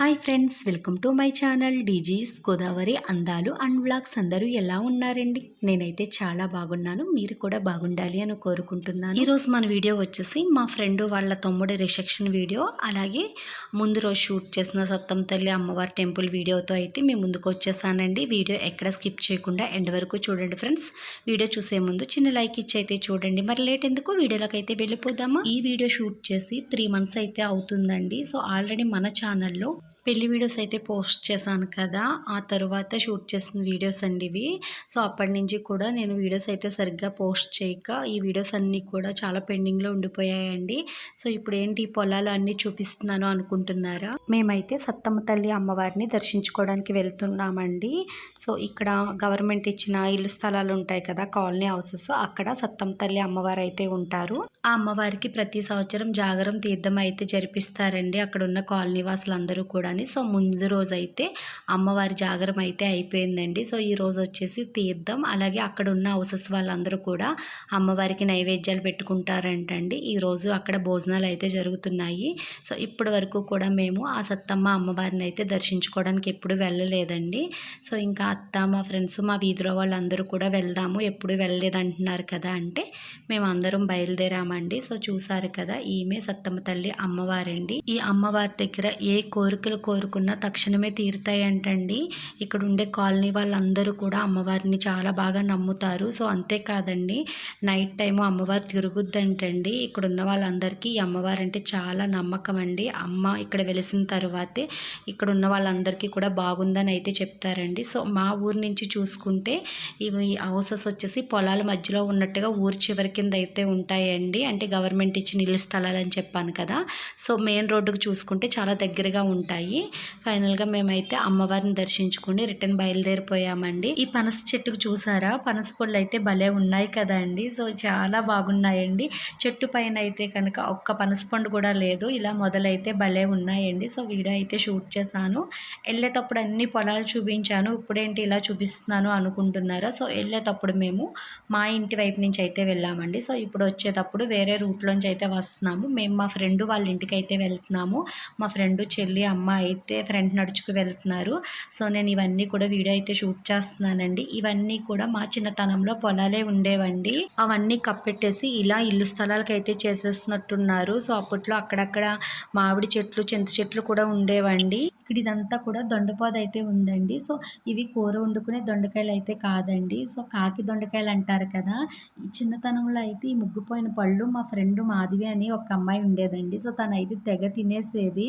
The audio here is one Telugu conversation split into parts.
Hi friends welcome to my channel DG's Godavari అందాలు అండ్ బ్లాగ్స్ అందరూ ఎలా ఉన్నారండి? నేనైతే చాలా బాగున్నాను. మీరు కూడా బాగుండాలి అని కోరుకుంటున్నాను. ఈరోజు మన వీడియో వచ్చేసి మా ఫ్రెండ్ వాళ్ళ తమ్ముడి రిసెప్షన్ వీడియో. అలాగే ముందు రోజు షూట్ చేసిన సత్తం తల్లి అమ్మవారి టెంపుల్ వీడియోతో అయితే మేము ముందుకు వచ్చేసానండి. వీడియో ఎక్కడ స్కిప్ చేయకుండా ఎండ్ వరకు చూడండి ఫ్రెండ్స్. వీడియో చూసే ముందు చిన్న లైక్ ఇచ్చి అయితే చూడండి. మరి లేట్ ఎందుకు? వీడియోలోకి అయితే వెళ్ళిపోదామా? ఈ వీడియో షూట్ చేసి త్రీ మంత్స్ అయితే అవుతుందండి. సో ఆల్రెడీ మన ఛానల్లో పెళ్ళి వీడియోస్ అయితే పోస్ట్ చేశాను కదా ఆ తర్వాత షూట్ చేసిన వీడియోస్ అండి ఇవి. సో అప్పటి నుంచి కూడా నేను వీడియోస్ అయితే సరిగ్గా పోస్ట్ చేయక ఈ వీడియోస్ అన్నీ కూడా చాలా పెండింగ్లో ఉండిపోయాయండి. సో ఇప్పుడు ఏంటి పొలాలు అన్నీ చూపిస్తున్నాను అనుకుంటున్నారా? మేమైతే సత్తమ్మ తల్లి అమ్మవారిని దర్శించుకోవడానికి వెళ్తున్నామండి. సో ఇక్కడ గవర్నమెంట్ ఇచ్చిన ఇల్లు స్థలాలు ఉంటాయి కదా కాలనీ హౌసెస్ అక్కడ సత్తమ్మ తల్లి అమ్మవారు అయితే ఉంటారు. ఆ అమ్మవారికి ప్రతి సంవత్సరం జాగరం తీర్థం అయితే జరిపిస్తారండి. అక్కడ ఉన్న కాలనీ వాసులందరూ కూడా. అని సో ముందు రోజు అయితే అమ్మవారి జాగరం అయితే అయిపోయిందండి. సో ఈ రోజు వచ్చేసి తీర్థం. అలాగే అక్కడ ఉన్న హౌసెస్ వాళ్ళందరూ కూడా అమ్మవారికి నైవేద్యాలు పెట్టుకుంటారంటండి. ఈరోజు అక్కడ భోజనాలు అయితే జరుగుతున్నాయి. సో ఇప్పటి వరకు కూడా మేము ఆ సత్తమ్మ అమ్మవారిని అయితే దర్శించుకోవడానికి ఎప్పుడు వెళ్ళలేదండి. సో ఇంకా అత్త మా ఫ్రెండ్స్ మా వీధిలో వాళ్ళందరూ కూడా వెళ్దాము ఎప్పుడు వెళ్ళలేదంటున్నారు కదా అంటే మేము అందరం బయలుదేరామండి. సో చూసారు కదా ఈమె సత్తమ్మ తల్లి అమ్మవారండి. ఈ అమ్మవారి దగ్గర ఏ కోరికలు కోరుకున్నా తక్షణమే తీరుతాయంటండి. ఇక్కడ ఉండే కాలనీ వాళ్ళందరూ కూడా అమ్మవారిని చాలా బాగా నమ్ముతారు. సో అంతేకాదండి నైట్ టైము అమ్మవారు తిరుగుద్దంటండి. ఇక్కడ ఉన్న వాళ్ళందరికీ ఈ అమ్మవారు అంటే చాలా నమ్మకం అండి అమ్మ ఇక్కడ వెలిసిన తర్వాతే ఇక్కడ ఉన్న వాళ్ళందరికీ కూడా బాగుందని అయితే చెప్తారండి. సో మా ఊరు నుంచి చూసుకుంటే ఇవి హౌసెస్ వచ్చేసి పొలాల మధ్యలో ఉన్నట్టుగా ఊరి చివరి కింద అయితే ఉంటాయండి. అంటే గవర్నమెంట్ ఇచ్చిన ఇల్లు స్థలాలు అని చెప్పాను కదా. సో మెయిన్ రోడ్డుకు చూసుకుంటే చాలా దగ్గరగా ఉంటాయి. ఫైనల్గా మేమైతే అమ్మవారిని దర్శించుకుని రిటర్న్ బయలుదేరిపోయామండి. ఈ పనస చెట్టుకు చూసారా? పనస పళ్ళు అయితే భలే ఉన్నాయి కదండి సో చాలా బాగున్నాయండి. చెట్టు పైన అయితే కనుక ఒక్క పనస పండు కూడా లేదు. ఇలా మొదలైతే భలే ఉన్నాయండి. సో వీడియో అయితే షూట్ చేశాను. వెళ్ళేటప్పుడు అన్ని పొలాలు చూపించాను. ఇప్పుడేంటి ఇలా చూపిస్తున్నాను అనుకుంటున్నారా? సో వెళ్ళేటప్పుడు మేము మా ఇంటి వైపు నుంచి అయితే వెళ్ళామండి. సో ఇప్పుడు వచ్చేటప్పుడు వేరే రూట్లోంచి అయితే వస్తున్నాము. మేము మా ఫ్రెండ్ వాళ్ళ ఇంటికి అయితే వెళ్తున్నాము. మా ఫ్రెండ్ చెల్లి అమ్మ అయితే ఫ్రంట్ నడుచుకు వెళ్తున్నారు. సో నేను ఇవన్నీ కూడా వీడియో అయితే షూట్ చేస్తున్నానండి. ఇవన్నీ కూడా మా చిన్నతనంలో పొలాలే ఉండేవండి. అవన్నీ కప్పెట్టేసి ఇలా ఇల్లు స్థలాలకు అయితే చేసేస్తున్నట్టున్నారు. సో అప్పట్లో అక్కడక్కడ మామిడి చెట్లు చింత చెట్లు కూడా ఉండేవండి. ఇక్కడ ఇదంతా కూడా దొండపాదు అయితే ఉందండి. సో ఇవి కూర వండుకునే దొండకాయలు అయితే కాదండి. సో కాకి దొండకాయలు అంటారు కదా. ఈ చిన్నతనంలో అయితే ఈ ముగ్గుపోయిన పళ్ళు మా ఫ్రెండ్ మాధవి అని ఒక అమ్మాయి ఉండేదండి. సో తను అయితే తెగ తినేసేది.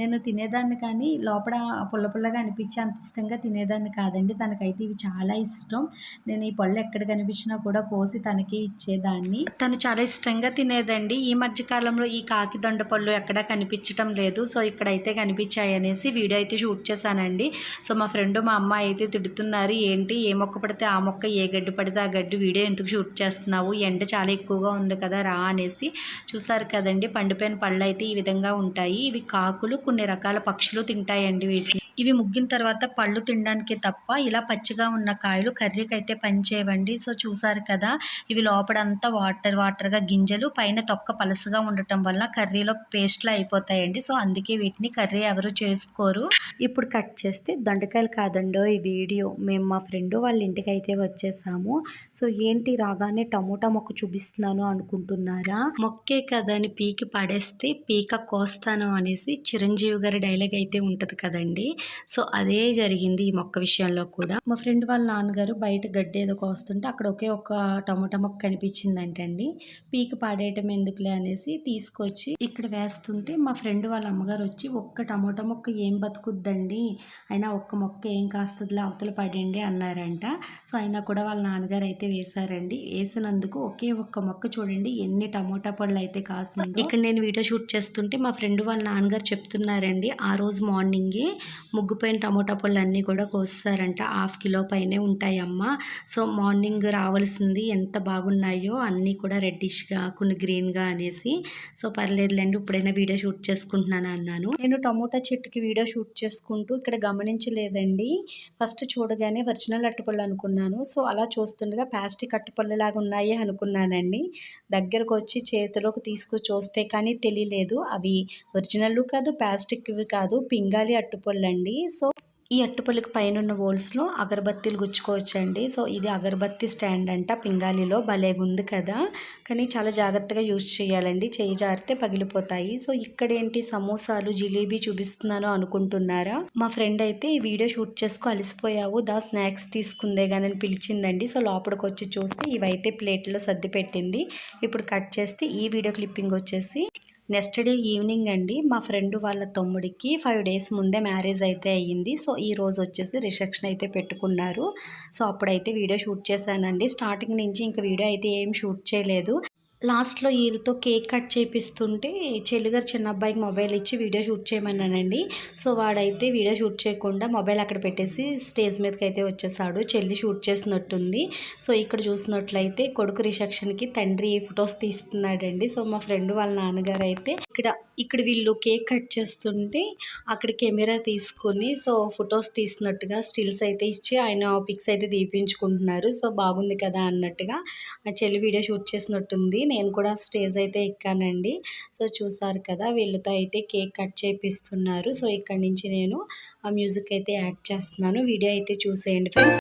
నేను తినేదాన్ని కానీ లోపల పుల్ల పుల్లగా అనిపించి అంత ఇష్టంగా తినేదాన్ని కాదండి. తనకైతే ఇవి చాలా ఇష్టం. నేను ఈ పళ్ళు ఎక్కడ కనిపించినా కూడా కోసి తనకి ఇచ్చేదాన్ని. తను చాలా ఇష్టంగా తినేదండి. ఈ మధ్యకాలంలో ఈ కాకి దొండ పళ్ళు ఎక్కడా కనిపించటం లేదు. సో ఇక్కడైతే కనిపించాయి అనేసి వీడియో అయితే షూట్ చేశానండి. సో మా ఫ్రెండ్ మా అమ్మ అయితే తిడుతున్నారు ఏంటి ఏ మొక్క పడితే ఆ మొక్క ఏ గడ్డి పడితే ఆ గడ్డి వీడియో ఎందుకు షూట్ చేస్తున్నావు? ఎండ చాలా ఎక్కువగా ఉంది కదా రా అనేసి చూసారు కదండి. పండిపోయిన పళ్ళు అయితే ఈ విధంగా ఉంటాయి. ఇవి కాకులు కొన్ని రకాల పక్షులు తింటాయండి వీటిని. ఇవి ముగ్గిన తర్వాత పళ్ళు తినడానికే తప్ప ఇలా పచ్చిగా ఉన్న కాయలు కర్రీకి అయితే పనిచేయవండి సో చూసారు కదా ఇవి లోపడంతా వాటర్ వాటర్గా గింజలు పైన తొక్క పలసగా ఉండటం వల్ల కర్రీలో పేస్ట్లా అయిపోతాయండి. సో అందుకే వీటిని కర్రీ ఎవరు చేసుకోరు. ఇప్పుడు కట్ చేస్తే దొండకాయలు కాదండో ఈ వీడియో. మేము మా ఫ్రెండ్ వాళ్ళ ఇంటికి అయితే వచ్చేసాము. సో ఏంటి రాగానే టమోటా మొక్క చూపిస్తున్నాను అనుకుంటున్నారా? మొక్కే కదా అని పీకి పడేస్తే పీక కోస్తాను అనేసి చిరంజీవి గారి డైలాగ్ అయితే ఉంటుంది కదండి. సో అదే జరిగింది ఈ మొక్క విషయంలో కూడా. మా ఫ్రెండ్ వాళ్ళ నాన్నగారు బయట గడ్డి ఏదో కోస్తుంటే అక్కడ ఒకే ఒక టమోటా మొక్క కనిపించిందంటండి. పీక పాడేయటం ఎందుకులే అనేసి తీసుకొచ్చి ఇక్కడ వేస్తుంటే మా ఫ్రెండ్ వాళ్ళ అమ్మగారు వచ్చి ఒక్క టమోటా మొక్క ఏం బతుకుద్దండి? అయినా ఒక్క మొక్క ఏం కాస్తుందిలే అవతల పడండి అన్నారంట. సో అయినా కూడా వాళ్ళ నాన్నగారు అయితే వేశారండి. వేసినందుకు ఒకే ఒక్క మొక్క చూడండి ఎన్ని టమోటా పళ్ళు అయితే కాసింది. ఇక్కడ నేను వీడియో షూట్ చేస్తుంటే మా ఫ్రెండ్ వాళ్ళ నాన్నగారు చెప్తున్నారండి ఆ రోజు మార్నింగే ముగ్గుపోయిన టమోటా పళ్ళు అన్నీ కూడా కోస్తారంట. హాఫ్ కిలో పైనే ఉంటాయమ్మ. సో మార్నింగ్ రావాల్సింది ఎంత బాగున్నాయో అన్నీ కూడా రెడ్డిష్గా కొన్ని గ్రీన్గా అనేసి. సో పర్లేదులేండి ఇప్పుడైనా వీడియో షూట్ చేసుకుంటున్నాను అన్నాను. నేను టమోటా చెట్టుకి వీడియో షూట్ చేసుకుంటూ ఇక్కడ గమనించలేదండి. ఫస్ట్ చూడగానే ఒరిజినల్ అట్టుపళ్ళు అనుకున్నాను. సో అలా చూస్తుండగా ప్లాస్టిక్ అట్టుపళ్ళు లాగా ఉన్నాయి అనుకున్నానండి. దగ్గరకు వచ్చి చేతిలోకి తీసుకు చూస్తే కానీ తెలియలేదు. అవి ఒరిజినల్ కాదు ప్లాస్టిక్వి కాదు. పింగాలి అట్టుపళ్ళండి. సో ఈ అట్టుపల్లికి పైన ఉన్న హోల్స్లో అగరబత్తీలు గుచ్చుకోవచ్చండి. సో ఇది అగరబత్తి స్టాండ్ అంట పింగాలిలో భలే ఉంది కదా. కానీ చాలా జాగ్రత్తగా యూజ్ చేయాలండి. చేయి జారితే పగిలిపోతాయి. సో ఇక్కడ ఏంటి సమోసాలు జిలేబీ చూపిస్తున్నాను అనుకుంటున్నారా? మా ఫ్రెండ్ అయితే ఈ వీడియో షూట్ చేసుకో అలసిపోయావు దా స్నాక్స్ తీసుకుందే కానీ పిలిచిందండి. సో లోపలికి వచ్చి చూస్తే ఇవైతే ప్లేట్లో సర్ది పెట్టింది. ఇప్పుడు కట్ చేస్తే ఈ వీడియో క్లిప్పింగ్ వచ్చేసి నెక్స్ట్ డే ఈవినింగ్ అండి. మా ఫ్రెండ్ వాళ్ళ తమ్ముడికి ఫైవ్ డేస్ ముందే మ్యారేజ్ అయితే అయ్యింది. సో ఈ రోజు వచ్చేసి రిసెప్షన్ అయితే పెట్టుకున్నారు. సో అప్పుడైతే వీడియో షూట్ చేశానండి. స్టార్టింగ్ నుంచి ఇంకా వీడియో అయితే ఏం షూట్ చేయలేదు. లాస్ట్లో వీళ్ళతో కేక్ కట్ చేపిస్తుంటే చెల్లిగారు చిన్న అబ్బాయికి మొబైల్ ఇచ్చి వీడియో షూట్ చేయమన్నానండి. సో వాడైతే వీడియో షూట్ చేయకుండా మొబైల్ అక్కడ పెట్టేసి స్టేజ్ మీదకి అయితే వచ్చేసాడు. చెల్లి షూట్ చేసినట్టుంది. సో ఇక్కడ చూసినట్లయితే కొడుకు రిసెప్షన్కి తండ్రి ఫొటోస్ తీస్తున్నాడండి. సో మా ఫ్రెండ్ వాళ్ళ నాన్నగారు అయితే ఇక్కడ ఇక్కడ వీళ్ళు కేక్ కట్ చేస్తుంటే అక్కడ కెమెరా తీసుకొని సో ఫొటోస్ తీసినట్టుగా స్టిల్స్ అయితే ఇచ్చి ఆయన పిక్స్ అయితే తీపించుకుంటున్నారు. సో బాగుంది కదా అన్నట్టుగా ఆ చెల్లి వీడియో షూట్ చేసినట్టుంది. నేను కూడా స్టేజ్ అయితే ఎక్కానండి. సో చూసారు కదా వీళ్ళతో అయితే కేక్ కట్ చేపిస్తున్నారు. సో ఇక్కడ నుంచి నేను ఆ మ్యూజిక్ అయితే యాడ్ చేస్తున్నాను. వీడియో అయితే చూసేయండి ఫ్రెండ్స్.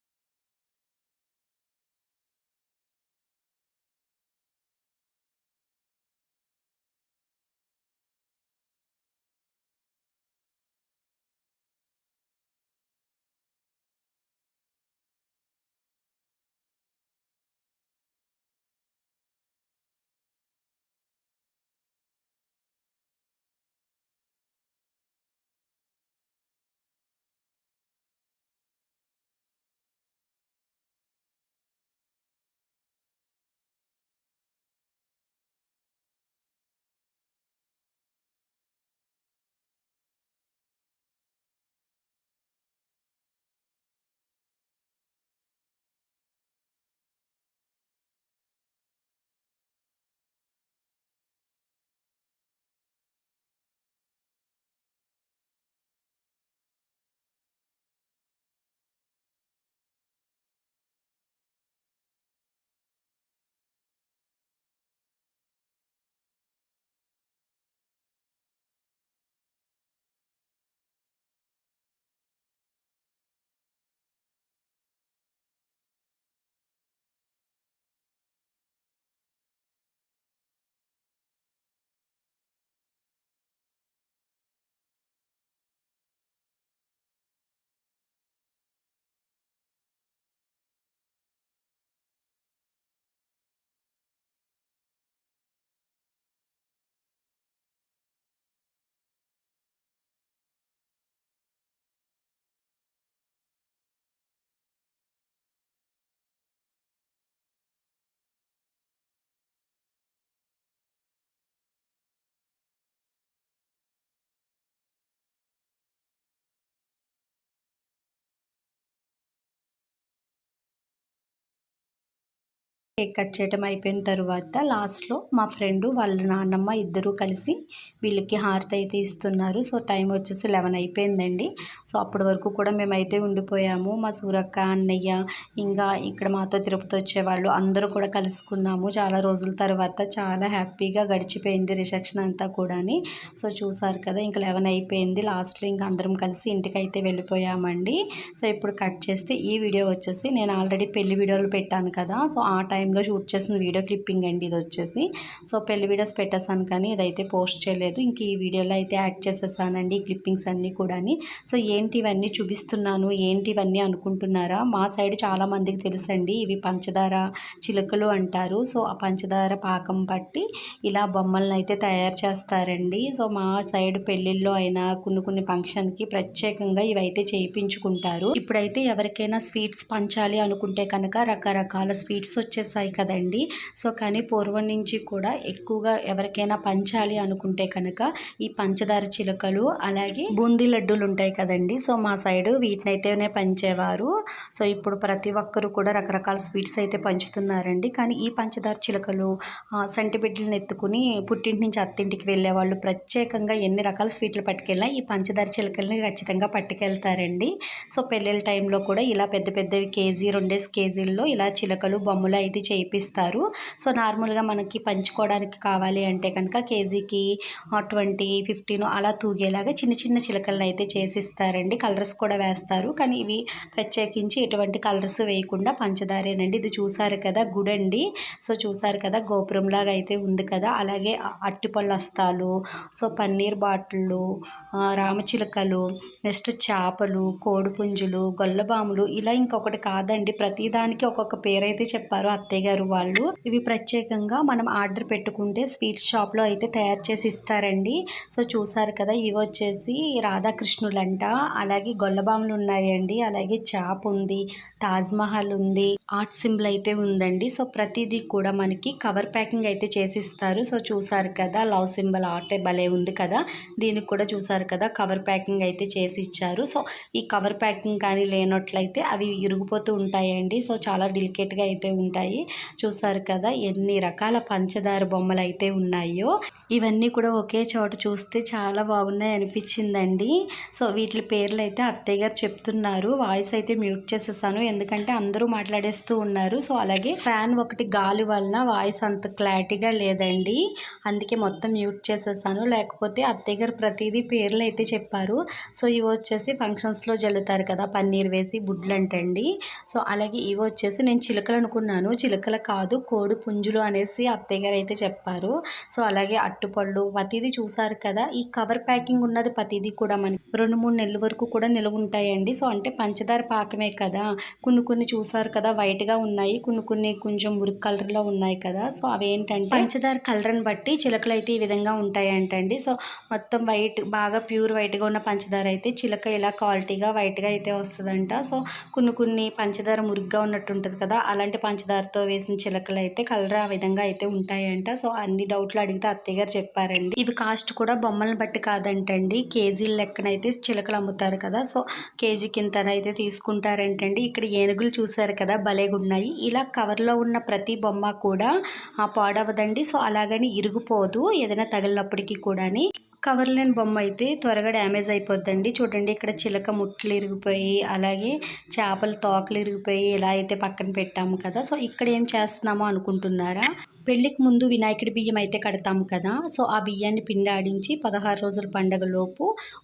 కేక్ కట్ చేయటం అయిపోయిన తర్వాత లాస్ట్లో మా ఫ్రెండ్ వాళ్ళ నాన్నమ్మ ఇద్దరూ కలిసి వీళ్ళకి హారతి అయితే ఇస్తున్నారు. సో టైం వచ్చేసి లెవెన్ అయిపోయిందండి. సో అప్పటి వరకు కూడా మేమైతే ఉండిపోయాము. మా సూరక్క అన్నయ్య ఇంకా ఇక్కడ మాతో తిరుపతి వచ్చేవాళ్ళు అందరూ కూడా కలుసుకున్నాము. చాలా రోజుల తర్వాత చాలా హ్యాపీగా గడిచిపోయింది రిసెప్షన్ అంతా కూడాని. సో చూసారు కదా ఇంకా లెవెన్ అయిపోయింది. లాస్ట్లో ఇంకా అందరం కలిసి ఇంటికైతే వెళ్ళిపోయామండి. సో ఇప్పుడు కట్ చేస్తే ఈ వీడియో వచ్చేసి నేను ఆల్రెడీ పెళ్ళి వీడియోలు పెట్టాను కదా. సో ఆ టైం టైంలో షూట్ చేసిన వీడియో క్లిప్పింగ్ అండి ఇది వచ్చేసి. సో పెళ్ళి వీడియోస్ పెట్టేసాను కానీ ఇదైతే పోస్ట్ చేయలేదు. ఇంక ఈ వీడియోలో అయితే యాడ్ చేసేసానండి ఈ క్లిప్పింగ్స్ అన్నీ కూడా సో ఏంటి ఇవన్నీ చూపిస్తున్నాను? ఏంటి ఇవన్నీ అనుకుంటున్నారా? మా సైడ్ చాలా మందికి తెలుసండి ఇవి పంచదార చిలుకలు అంటారు. సో ఆ పంచదార పాకం పట్టి ఇలా బొమ్మలను అయితే తయారు చేస్తారండి. సో మా సైడ్ పెళ్ళిళ్ళలో అయినా కొన్ని కొన్ని ఫంక్షన్కి ప్రత్యేకంగా ఇవైతే చేయించుకుంటారు. ఇప్పుడైతే ఎవరికైనా స్వీట్స్ పంచాలి అనుకుంటే కనుక రకరకాల స్వీట్స్ వచ్చేసాయి వస్తాయి కదండి. సో కానీ పూర్వం నుంచి కూడా ఎక్కువగా ఎవరికైనా పంచాలి అనుకుంటే కనుక ఈ పంచదార చిలుకలు అలాగే బూందీ లడ్డూలు ఉంటాయి కదండి. సో మా సైడు వీటినైతేనే పంచేవారు. సో ఇప్పుడు ప్రతి ఒక్కరు కూడా రకరకాల స్వీట్స్ అయితే పంచుతున్నారండి. కానీ ఈ పంచదార చిలుకలు ఆ, బిడ్డలను ఎత్తుకుని పుట్టింటి నుంచి అత్తింటికి వెళ్ళే వాళ్ళు ప్రత్యేకంగా ఎన్ని రకాల స్వీట్లు పట్టుకెళ్ళినా ఈ పంచదార చిలుకల్ని ఖచ్చితంగా పట్టుకెళ్తారండి. సో పెళ్ళిళ్ళ టైంలో కూడా ఇలా పెద్ద పెద్దవి కేజీ రెండేసి కేజీల్లో ఇలా చిలకలు బొమ్మలు అయితే చేయిస్తారు సో నార్మల్గా మనకి పంచుకోవడానికి కావాలి అంటే కనుక కేజీకి ట్వంటీ ఫిఫ్టీన్ అలా తూగేలాగా చిన్న చిన్న చిలకలను అయితే చేసిస్తారండి. కలర్స్ కూడా వేస్తారు. కానీ ఇవి ప్రత్యేకించి ఎటువంటి కలర్స్ వేయకుండా పంచదారేనండి. ఇది చూసారు కదా గుడండి. సో చూసారు కదా గోపురంలాగా అయితే ఉంది కదా. అలాగే అట్టిపళ్ళు అస్తాలు సో పన్నీర్ బాటిళ్ళు రామచిలకలు రామచిలుకలు నెక్స్ట్ చేపలు కోడిపుంజులు గొల్లబాములు ఇలా ఇంకొకటి కాదండి. ప్రతిదానికి ఒక్కొక్క పేరు అయితే చెప్పారు అత్తయ్య గారు వాళ్ళు ఇవి ప్రత్యేకంగా మనం ఆర్డర్ పెట్టుకుంటే స్వీట్ షాప్లో అయితే తయారు చేసి ఇస్తారండి. సో చూసారు కదా ఇవి వచ్చేసి రాధాకృష్ణులంట. అలాగే గొల్లబాములు ఉన్నాయండి. అలాగే చాప్ ఉంది తాజ్ మహల్ ఉంది ఆర్ట్ సింబల్ అయితే ఉందండి. సో ప్రతిదీ కూడా మనకి కవర్ ప్యాకింగ్ అయితే చేసిస్తారు సో చూసారు కదా లవ్ సింబల్ ఆర్ట్ భలే ఉంది కదా. దీనికి కూడా చూసారు కదా కవర్ ప్యాకింగ్ అయితే చేసి ఇచ్చారు. సో ఈ కవర్ ప్యాకింగ్ కానీ లేనట్లయితే అవి ఇరిగిపోతూ ఉంటాయండి. సో చాలా డెలికేట్గా అయితే ఉంటాయి. చూసారు కదా ఎన్ని రకాల పంచదార బొమ్మలు అయితే ఉన్నాయో. ఇవన్నీ కూడా ఒకే చోట చూస్తే చాలా బాగున్నాయి అనిపించిందండి. సో వీటి పేర్లు అయితే అత్తయ్య గారు చెప్తున్నారు. వాయిస్ అయితే మ్యూట్ చేసేసాను. ఎందుకంటే అందరూ మాట్లాడేస్తూ ఉన్నారు. సో అలాగే ఫ్యాన్ ఒకటి గాలి వలన వాయిస్ అంత క్లారిటీగా లేదండి. అందుకే మొత్తం మ్యూట్ చేసేసాను. లేకపోతే అత్తయ్య గారు ప్రతిదీ పేర్లు అయితే చెప్పారు. సో ఇవి వచ్చేసి ఫంక్షన్స్లో జల్లుతారు కదా పన్నీర్ వేసి బుడ్లు అంటండి సో అలాగే ఇవి వచ్చేసి నేను చిలకలు అనుకున్నాను. చిలుకలు కాదు కోడి పుంజులు అనేసి అత్తయ్య గారు అయితే చెప్పారు. సో అలాగే అరటిపళ్ళు ప్రతిదీ చూసారు కదా? ఈ కవర్ ప్యాకింగ్ ఉన్నది ప్రతిదీ కూడా మనకి రెండు మూడు నెలల వరకు కూడా నిల్వ ఉంటాయండి. సో అంటే పంచదార పాకమే కదా? కొన్ని కొన్ని చూసారు కదా? వైట్గా ఉన్నాయి. కొన్ని కొన్ని కొంచెం మురికి కలర్లో ఉన్నాయి కదా? సో అవి ఏంటంటే పంచదార కలర్ని బట్టి చిలకలు అయితే ఈ విధంగా ఉంటాయంటండి. సో మొత్తం వైట్ బాగా ప్యూర్ వైట్గా ఉన్న పంచదార అయితే చిలక ఇలా క్వాలిటీగా వైట్గా అయితే వస్తుందంట. సో కొన్ని కొన్ని పంచదార మురిగ్గా ఉన్నట్టు ఉంటుంది కదా? అలాంటి పంచదారతో వేసిన చిలకలు అయితే కలర్ ఆ విధంగా అయితే ఉంటాయంట. సో అన్ని డౌట్లు అడిగితే అత్తయ్య గారు చెప్పారండి. ఇవి కాస్ట్ కూడా బొమ్మలను బట్టి కాదంటండి. కేజీల లెక్కనైతే చిలకలు అమ్ముతారు కదా. సో కేజీ కింతనైతే తీసుకుంటారంటండి. ఇక్కడ ఏనుగులు చూసారు కదా భలేగున్నాయి. ఇలా కవర్లో ఉన్న ప్రతి బొమ్మ కూడా ఆ, పాడవదండి. సో అలాగని ఇరిగిపోదు. ఏదైనా తగిలినప్పటికీ కూడాని. కవర్ లేని బొమ్మ అయితే త్వరగా డ్యామేజ్ అయిపోద్దండి. చూడండి ఇక్కడ చిలక ముట్లు ఇరిగిపోయి అలాగే చేపల తోకలు ఇరిగిపోయి ఇలా అయితే పక్కన పెట్టాము కదా. సో ఇక్కడ ఏం చేస్తున్నామో అనుకుంటున్నారా? పెళ్ళికి ముందు వినాయకుడి బియ్యం అయితే కడతాము కదా. సో ఆ బియ్యాన్ని పిండాడించి పదహారు రోజుల పండగలోపు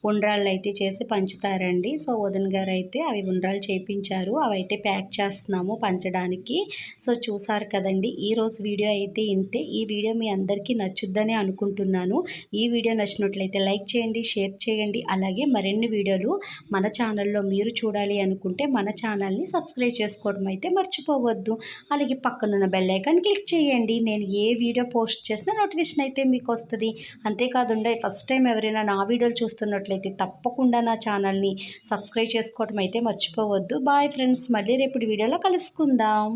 ఉండ్రాళ్ళు అయితే చేసి పంచుతారండి. సో వదన్ గారు అయితే అవి ఉండ్రాలు చేయించారు అవి అయితే ప్యాక్ చేస్తున్నాము పంచడానికి. సో చూసారు కదండి ఈరోజు వీడియో అయితే ఇంతే. ఈ వీడియో మీ అందరికీ నచ్చుద్దని అనుకుంటున్నాను. ఈ వీడియో నచ్చినట్లయితే లైక్ చేయండి షేర్ చేయండి. అలాగే మరిన్ని వీడియోలు మన ఛానల్లో మీరు చూడాలి అనుకుంటే మన ఛానల్ని సబ్స్క్రైబ్ చేసుకోవడం అయితే మర్చిపోవద్దు. అలాగే పక్కనున్న బెల్ ఐకాన్ క్లిక్ చేయండి. నేను నేను ఏ వీడియో పోస్ట్ చేసినా నోటిఫికేషన్ అయితే మీకు వస్తుంది. అంతేకాదుండే ఫస్ట్ టైం ఎవరైనా నా వీడియోలు చూస్తున్నట్లయితే తప్పకుండా నా ఛానల్ని సబ్స్క్రైబ్ చేసుకోవడం అయితే మర్చిపోవద్దు. బాయ్ ఫ్రెండ్స్ మళ్ళీ రేపు వీడియోలో కలుసుకుందాం.